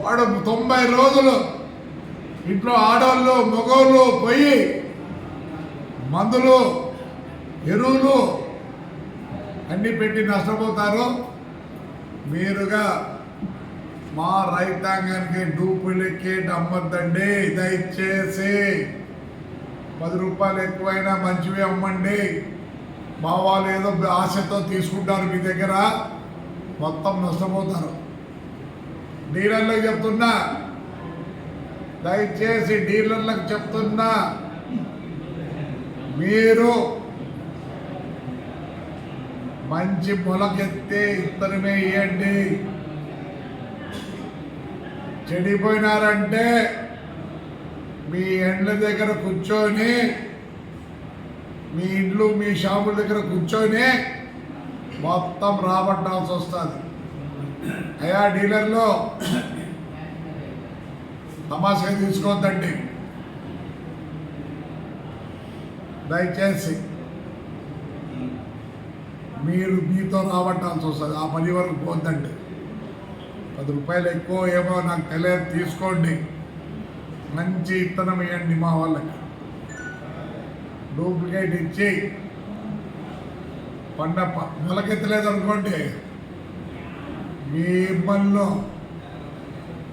వాడు తొంభై రోజులు ఇంట్లో ఆడవాళ్ళు మగవాళ్ళు పోయి మందులు ఎరువులు అన్నీ పెట్టి నష్టపోతారు. మీరుగా మా రైతాంగానికి డూప్లికేట్ అమ్మద్దండి దయచేసి పది రూపాయలు ఎక్కువైనా మంచివి అమ్మండి. మా వాళ్ళు ఏదో ఆశతో తీసుకుంటారు మీ దగ్గర. మొత్తం నష్టపోతారు. డీలర్లకు చెప్తున్నా. దయచేసి డీలర్లకు చెప్తున్నా. మీరు మంచి మొలకెత్తే ఇత్తనమే ఇవ్వండి చెడిపోయినారంటే మీ ఎండ్ల దగ్గర కూర్చొని మీ ఇండ్లు మీ షాపుల దగ్గర కూర్చొని మొత్తం రాబట్టాల్సి వస్తుంది. అయా డీలర్లో తమాషా తీసుకోవద్దండి. దయచేసి మీరు మీతో రాబట్టాల్సి వస్తుంది. ఆ పది వరకు పోద్దండి. పది రూపాయలు ఎక్కువ ఏమో నాకు తెలియదు తీసుకోండి. మంచి ఇత్తనం ఇవ్వండి మా వాళ్ళకి. డూప్లికేట్ ఇచ్చి పండ నెలకెత్తలేదు మొలకెత్తలేదు అనుకోండి మీ ఇబ్బందిలో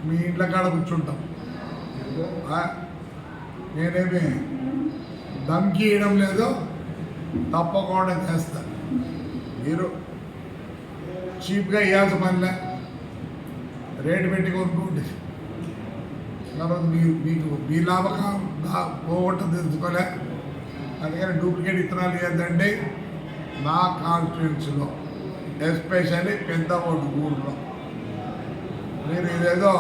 మీ ఇంట్లో కాడ కూర్చుంటాం. నేనేమి ధమ్కి ఇవ్వడం లేదు తప్పకుండా చేస్తాను మీరు చీప్గా ఇవ్వాల్సిన పనిలే. రేటు పెట్టి కొనుక్కోండి. తర్వాత మీ మీకు మీ లాభకం పోగొట్టం తెలుసుకోలే. అందుకని డూప్లికేట్ ఇత్తనాలు ఏంటంటే నా కాన్స్టిట్యున్సీలో ఎస్పెషల్లీ పెద్ద ఓటు ఊళ్ళో మీరు ఇదేదో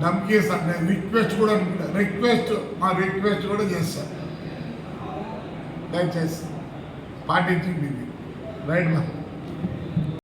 ధమ్కీస్ నేను రిక్వెస్ట్ కూడా రిక్వెస్ట్ మా రిక్వెస్ట్ కూడా చేస్తాను దయచేసి పాటించింది రైట్ మా.